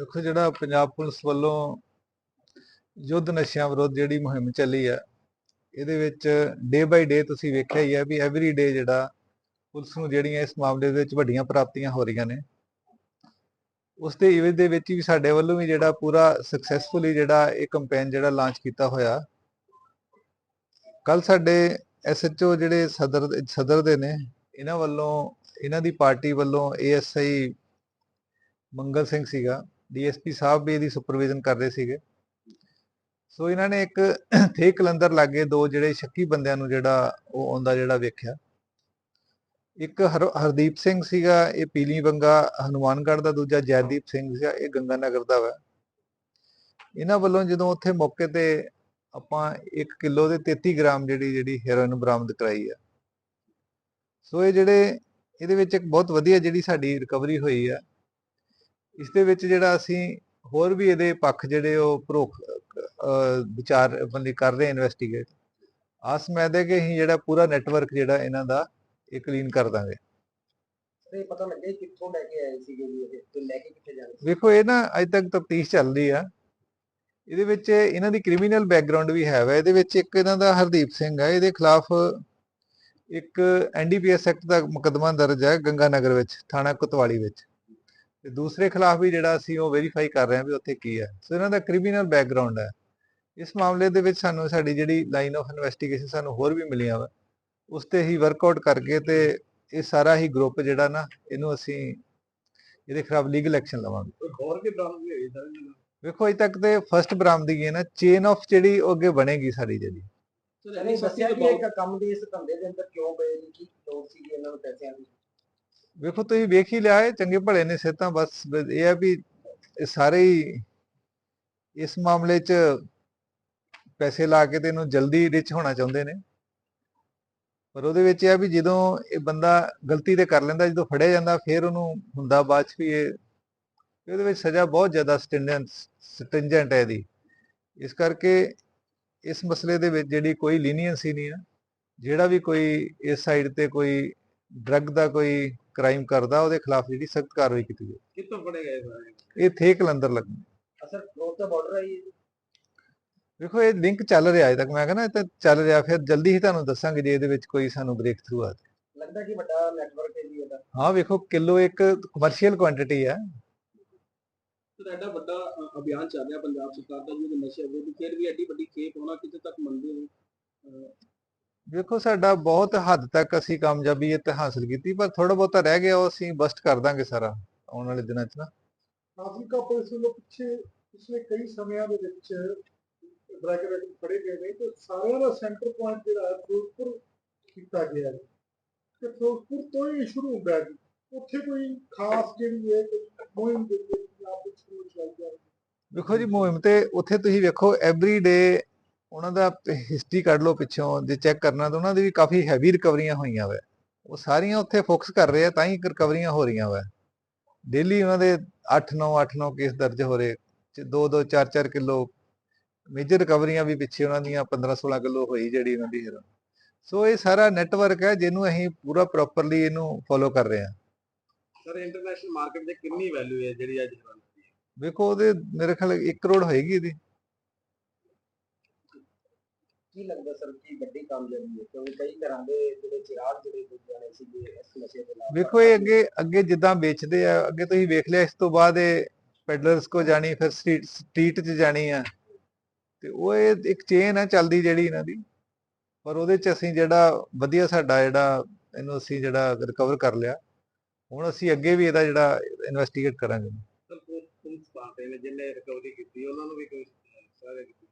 ਦੇਖੋ ਜਿਹੜਾ ਪੰਜਾਬ ਪੁਲਿਸ ਵੱਲੋਂ ਯੁੱਧ ਨਸ਼ਿਆਂ ਵਿਰੁੱਧ ਜਿਹੜੀ ਮੁਹਿੰਮ ਚੱਲੀ ਆ, ਇਹਦੇ ਵਿੱਚ ਡੇ ਬਾਈ ਡੇ ਤੁਸੀਂ ਵੇਖਿਆ ਹੀ ਆ ਵੀ ਐਵਰੀ ਡੇ ਜਿਹੜਾ ਪੁਲਿਸ ਨੂੰ ਜਿਹੜੀਆਂ ਇਸ ਮਾਮਲੇ ਦੇ ਵਿੱਚ ਵੱਡੀਆਂ ਪ੍ਰਾਪਤੀਆਂ ਹੋ ਰਹੀਆਂ ਨੇ। ਉਸ ਦੇ ਇਵੇਂ ਦੇ ਵਿੱਚ ਵੀ ਸਾਡੇ ਵੱਲੋਂ ਵੀ ਜਿਹੜਾ ਪੂਰਾ ਸਕਸੈਸਫੁਲੀ ਜਿਹੜਾ ਇਹ ਕੈਂਪੇਨ ਜਿਹੜਾ ਲਾਂਚ ਕੀਤਾ ਹੋਇਆ। ਕੱਲ ਸਾਡੇ ਐਸਐਚਓ ਜਿਹੜੇ ਸਦਰ ਸਦਰ ਦੇ ਨੇ, ਇਹਨਾਂ ਵੱਲੋਂ, ਇਹਨਾਂ ਦੀ ਪਾਰਟੀ ਵੱਲੋਂ ਏਐਸਆਈ ਮੰਗਲ ਸਿੰਘ ਸੀਗਾ। ਡੀਐਸਪੀ ਸਾਹਿਬ ਵੀ ਇਹਦੀ ਸੁਪਰਵਿਜ਼ਨ ਕਰ ਰਹੇ ਸੀਗੇ। ਸੋ ਇਹਨਾਂ ਨੇ ਇੱਕ ਥੇ ਕਲੰਦਰ ਲਾਗੇ ਦੋ ਜਿਹੜੇ ਸ਼ੱਕੀ ਬੰਦਿਆਂ ਨੂੰ ਜਿਹੜਾ ਉਹ ਆਉਂਦਾ ਜਿਹੜਾ ਵੇਖਿਆ। ਇੱਕ ਹਰ- ਹਰਦੀਪ ਸਿੰਘ ਸੀਗਾ, ਇਹ ਪੀਲੀ ਬੰਗਾ ਹਨੂਮਾਨਗੜ੍ਹ ਦਾ ਦੂਜਾ, ਜੈਦੀਪ ਸਿੰਘ ਸੀਗਾ, ਇਹ ਗੰਗਾ ਨਗਰ ਦਾ ਵਾ। ਇਹਨਾਂ ਵੱਲੋਂ ਜਦੋਂ ਉੱਥੇ ਮੌਕੇ ਤੇ ਆਪਾਂ 1 ਕਿਲੋ ਦੇ 33 ਗ੍ਰਾਮ ਜਿਹੜੀ ਜਿਹੜੀ ਹੈਰੋਇਨ ਬਰਾਮਦ ਕਰਾਈ ਆ। ਸੋ ਇਹ ਜਿਹੜੇ, ਇਹਦੇ ਵਿੱਚ ਇੱਕ ਬਹੁਤ ਵਧੀਆ ਜਿਹੜੀ ਸਾਡੀ ਰਿਕਵਰੀ ਹੋਈ ਆ। ਇਸ ਦੇ ਵਿੱਚ ਜਿਹੜਾ ਅਸੀਂ ਹੋਰ ਵੀ ਇਹਦੇ ਪੱਖ ਜਿਹੜੇ ਉਹ ਪ੍ਰੋਖ ਵਿਚਾਰ ਬੰਦੀ ਕਰ ਰਹੇ ਇਨਵੈਸਟੀਗੇਟ ਆਸ ਮੈਂ ਦੇ ਕਿ ਅਸੀਂ ਜਿਹੜਾ ਪੂਰਾ ਨੈਟਵਰਕ ਜਿਹੜਾ ਇਹਨਾਂ ਦਾ ਇਹ ਕਲੀਨ ਕਰ ਦਾਂਗੇ। ਤੇ ਪਤਾ ਲੱਗਿਆ ਕਿੱਥੋਂ ਲੈ ਕੇ ਆਏ ਸੀਗੇ ਜੀ ਇਹ ਤੇ ਲੈ ਕੇ ਕਿੱਥੇ ਜਾਣੇ ਸੀ? ਵੇਖੋ ਇਹ ਨਾ ਅਜੇ ਤੱਕ ਤਫਤੀਸ਼ ਚੱਲ ਰਹੀ ਆ। ਇਹਦੇ ਵਿੱਚ ਇਹਨਾਂ ਦੀ ਕ੍ਰਿਮੀਨਲ ਬੈਕਗ੍ਰਾਉਂਡ ਵੀ ਹੈ ਵਾ। ਇਹਦੇ ਵਿੱਚ ਇੱਕ ਇਹਨਾਂ ਦਾ ਹਰਦੀਪ ਸਿੰਘ ਹੈ ਇਹਦੇ ਖਿਲਾਫ ਇੱਕ ਐਨਡੀਪੀਐਸ ਐਕਟ ਦਾ ਮੁਕੱਦਮਾ ਦਰਜ ਹੈ ਗੰਗਾ ਨਗਰ ਵਿੱਚ ਥਾਣਾ ਕੋਤਵਾਲੀ ਵਿੱਚ। ਤੇ ਦੂਸਰੇ ਖਿਲਾਫ ਵੀ ਜਿਹੜਾ ਅਸੀਂ ਉਹ ਵੈਰੀਫਾਈ ਕਰ ਰਹੇ ਹਾਂ ਵੀ ਉੱਥੇ ਕੀ ਹੈ। ਸੋ ਇਹਨਾਂ ਦਾ ਕ੍ਰਿਮੀਨਲ ਬੈਕਗ੍ਰਾਉਂਡ ਹੈ। ਇਸ ਮਾਮਲੇ ਦੇ ਵਿੱਚ ਸਾਨੂੰ ਸਾਡੀ ਜਿਹੜੀ ਲਾਈਨ ਆਫ ਇਨਵੈਸਟੀਗੇਸ਼ਨ ਸਾਨੂੰ ਹੋਰ ਵੀ ਮਿਲੀਆਂ ਵਾ। ਉਸ ਤੇ ਹੀ ਵਰਕਆਊਟ ਕਰਕੇ ਤੇ ਇਹ ਸਾਰਾ ਹੀ ਗਰੁੱਪ ਜਿਹੜਾ ਨਾ ਇਹਨੂੰ ਅਸੀਂ ਇਹਦੇ ਖਿਲਾਫ ਲੀਗਲ ਐਕਸ਼ਨ ਲਵਾਂਗੇ। ਕੋਈ ਹੋਰ ਵੀ ਬਰਾਮਦ ਹੋਈ ਸਰ ਵੇਖੋ ਅਜੇ ਤੱਕ ਤੇ ਫਰਸਟ ਬਰਾਮਦਗੀ ਹੈ ਨਾ ਚੇਨ ਆਫ ਜਿਹੜੀ ਉਹ ਅੱਗੇ ਬਣੇਗੀ ਸਾਡੀ ਜਿਹੜੀ। ਨਹੀਂ ਦੱਸਿਆ ਵੀ ਇੱਕ ਕੰਮ ਦੀ ਇਸ ਧੰਦੇ ਦੇ ਅੰਦਰ ਕਿਉਂ ਪਏ ਜੀ ਕੀ ਲੋੜ ਸੀ ਇਹਨਾਂ ਨੂੰ ਪੈਸਿਆਂ ਦੀ? ਵੇਖੋ, ਤੁਸੀਂ ਵੇਖ ਹੀ ਲਿਆ ਹੈ ਚੰਗੇ ਭਲੇ ਨੇ ਸਿਹਤਾਂ, ਬਸ ਇਹ ਆ ਵੀ ਇਹ ਸਾਰੇ ਹੀ ਇਸ ਮਾਮਲੇ 'ਚ ਪੈਸੇ ਲਾ ਕੇ ਤੇ ਇਹਨੂੰ ਜਲਦੀ ਰਿਚ ਹੋਣਾ ਚਾਹੁੰਦੇ ਨੇ। ਪਰ ਉਹਦੇ ਵਿੱਚ ਇਹ ਆ ਵੀ ਜਦੋਂ ਇਹ ਬੰਦਾ ਗਲਤੀ ਤੇ ਕਰ ਲੈਂਦਾ, ਜਦੋਂ ਫੜਿਆ ਜਾਂਦਾ, ਫਿਰ ਉਹਨੂੰ ਹੁੰਦਾ ਬਾਅਦ 'ਚ ਵੀ ਇਹ ਵੀ ਉਹਦੇ ਵਿੱਚ ਸਜ਼ਾ ਬਹੁਤ ਜ਼ਿਆਦਾ ਸਟਿੰਜੈਂਟ ਸਟਿੰਜੈਂਟ ਹੈ ਇਹਦੀ। ਇਸ ਕਰਕੇ ਇਸ ਮਸਲੇ ਦੇ ਵਿੱਚ ਜਿਹੜੀ ਕੋਈ ਲੀਨੀਅੰਸੀ ਨਹੀਂ ਆ, ਜਿਹੜਾ ਵੀ ਕੋਈ ਇਸ ਸਾਈਡ ਤੇ ਕੋਈ ਡਰੱਗ ਦਾ ਕੋਈ ਕ੍ਰਾਈਮ ਕਰਦਾ ਉਹਦੇ ਖਿਲਾਫ ਜਿਹੜੀ ਸਖਤ ਕਾਰਵਾਈ ਕੀਤੀ ਜਾਵੇ ਕਿੱਥੋਂ ਫੜੇ ਗਏ ਸਾਰੇ? ਇਹ ਥੇ ਕਲੰਦਰ ਲੱਗਣੀ। ਅਸਰ ਰੋਡ ਦਾ ਬਾਰਡਰ ਹੈ ਜੀ? ਵੇਖੋ ਇਹ ਲਿੰਕ ਚੱਲ ਰਿਹਾ ਅਜੇ ਤੱਕ। ਮੈਂ ਕਹਿੰਦਾ ਇਹ ਤਾਂ ਚੱਲ ਰਿਹਾ ਫਿਰ ਜਲਦੀ ਹੀ ਤੁਹਾਨੂੰ ਦੱਸਾਂਗੇ ਜੇ ਇਹਦੇ ਵਿੱਚ ਕੋਈ ਸਾਨੂੰ ਬ੍ਰੇਕ ਥਰੂ ਆ ਲੱਗਦਾ ਕਿ ਵੱਡਾ ਨੈਟਵਰਕ ਹੈ ਜੀ ਇਹਦਾ। ਹਾਂ ਵੇਖੋ ਕਿਲੋ ਇੱਕ ਕਮਰਸ਼ੀਅਲ ਕੁਆਂਟੀਟੀ ਹੈ ਤੁਹਾਡਾ ਵੱਡਾ ਅਭਿਆਨ ਚੱਲ ਰਿਹਾ ਪੰਜਾਬ ਸਰਕਾਰ ਦਾ ਜਿਹਦੇ ਨਸ਼ੇ ਵਿਰੁੱਧ ਫਿਰ ਵੀ ਐਡੀ ਵੱਡੀ ਖੇਪ ਹੋਣਾ ਕਿਤੇ ਤੱਕ ਮੰਨਦੇ ਹੋ? ਵੇਖੋ ਸਾਡਾ ਬਹੁਤ ਹੱਦ ਤੱਕ ਅਸੀਂ ਕਾਮਯਾਬੀ ਤੇ ਹਾਸਲ ਕੀਤੀ ਪਰ ਥੋੜਾ ਬਹੁਤਾ ਰਹਿ ਗਿਆ ਉਹ ਅਸੀਂ ਬਸਟ ਕਰ ਦਾਂਗੇ ਸਾਰਾ ਆਉਣ ਵਾਲੇ ਦਿਨਾਂ 'ਚ ਨਾ। ਅਫਰੀਕਾ ਪੁਲਿਸ ਵੱਲੋਂ ਪਿੱਛੇ ਪਿਛਲੇ ਕਈ ਸਮਿਆਂ ਦੇ ਵਿੱਚ ਬ੍ਰੈਕਟ ਫੜੇ ਗਏ ਨੇ ਤੇ ਸਾਰਿਆਂ ਦਾ ਸੈਂਟਰ ਪੁਆਇੰਟ ਜਿਹੜਾ ਹੈ ਫਿਰੋਜ਼ਪੁਰ ਕੀਤਾ ਗਿਆ ਹੈ। ਤੇ ਫਿਰੋਜ਼ਪੁਰ ਤੋਂ ਹੀ ਸ਼ੁਰੂ ਹੁੰਦਾ ਹੈ ਉੱਥੇ ਕੋਈ ਖਾਸ ਜਿਹੜੀ ਹੈ ਕੋਈ ਮੁਹਿੰਮ ਜਿਹੜੀ ਹੈ ਪੰਜਾਬ ਵਿੱਚ ਸ਼ੁਰੂ ਚਲਾਈ ਜਾ ਰਹੀ ਹੈ। ਵੇਖੋ ਜੀ ਮੁਹਿੰਮ ਤੇ ਉੱਥੇ ਤੁਸੀਂ ਵੇਖੋ ਐਵਰੀ ਡੇ ਉਹਨਾਂ ਦਾ ਹਿਸਟਰੀ ਕੱਢ ਲਓ ਪਿੱਛੋਂ ਜੇ ਚੈੱਕ ਕਰਨਾ ਤਾਂ ਉਹਨਾਂ ਦੀ ਵੀ ਕਾਫੀ ਹੈਵੀ ਰਿਕਵਰੀਆਂ ਹੋਈਆਂ ਵਾ। ਉਹ ਸਾਰੀਆਂ ਉੱਥੇ ਫੋਕਸ ਕਰ ਰਹੇ ਆ ਤਾਂ ਹੀ ਰਿਕਵਰੀਆਂ ਹੋ ਰਹੀਆਂ ਵਾ। ਡੇਲੀ ਉਹਨਾਂ ਦੇ 8-9 8-9 ਕੇਸ ਦਰਜ ਹੋ ਰਹੇ 2-2 4-4 ਕਿਲੋ। ਮੇਜਰ ਰਿਕਵਰੀਆਂ ਵੀ ਪਿੱਛੇ ਉਹਨਾਂ ਦੀਆਂ 15-16 ਕਿਲੋ ਹੋਈ ਜਿਹੜੀ ਉਹਨਾਂ ਦੀ ਹੈਰੋਇਨ ਸੋ ਇਹ ਸਾਰਾ ਨੈਟਵਰਕ ਹੈ ਜਿਹਨੂੰ ਅਸੀਂ ਪੂਰਾ ਪ੍ਰੋਪਰਲੀ ਇਹਨੂੰ ਫੋਲੋ ਕਰ ਰਹੇ ਹਾਂ। ਸਰ ਇੰਟਰਨੈਸ਼ਨਲ ਮਾਰਕੀਟ 'ਚ ਕਿੰਨੀ ਵੈਲਿਊ ਹੈ ਜਿਹੜੀ ਅੱਜ ਹੈਰਾਨ ਕਰਦੀ ਹੈ? ਵੇਖੋ ਉਹਦੇ ਮੇਰੇ ਖਿਆਲ 1 ਕਰੋੜ ਹੋਏਗੀ ਇਹਦੀ। ਕੀ ਲੱਗਦਾ ਸਰ ਕੀ ਵੱਡੀ ਕਾਮਯਾਬੀ ਹੈ? ਕਿਉਂਕਿ ਕਈ ਤਰ੍ਹਾਂ ਦੇ ਜਿਹੜੇ ਚਿਰਾਗ ਜਿਹੜੇ ਦੂਜਿਆਂ ਨੇ ਸੀਗੇ ਇਸ ਨਸ਼ੇ ਦੇ ਨਾਲ ਵੇਖੋ ਇਹ ਅੱਗੇ ਅੱਗੇ ਜਿੱਦਾਂ ਵੇਚਦੇ ਆ ਅੱਗੇ ਤੁਸੀਂ ਵੇਖ ਲਿਆ ਇਸ ਤੋਂ ਬਾਅਦ ਇਹ ਪੈਡਲਰਸ ਕੋ ਜਾਣੀ ਫਿਰ ਸਟਰੀਟ ਸਟਰੀਟ 'ਚ ਜਾਣੀ ਆ। ਤੇ ਉਹ ਇਹ ਇੱਕ ਚੇਨ ਆ ਚੱਲਦੀ ਜਿਹੜੀ ਇਹਨਾਂ ਦੀ। ਪਰ ਉਹਦੇ 'ਚ ਅਸੀਂ ਜਿਹੜਾ ਵਧੀਆ ਸਾਡਾ ਜਿਹੜਾ ਇਹਨੂੰ ਅਸੀਂ ਜਿਹੜਾ ਰਿਕਵਰ ਕਰ ਲਿਆ। ਹੁਣ ਅਸੀਂ ਅੱਗੇ ਵੀ ਇਹਦਾ ਜਿਹੜਾ ਇਨਵੈਸਟੀਗੇਟ ਕਰਾਂਗੇ। ਸਰ ਪੁਲਿਸ ਪਾਰਟੀ ਨੇ ਜਿਹਨੇ ਰਿਕਵਰੀ ਕੀਤੀ ਉਹਨਾਂ ਨੂੰ ਵੀ ਕੋਈ ਸਾਰੇ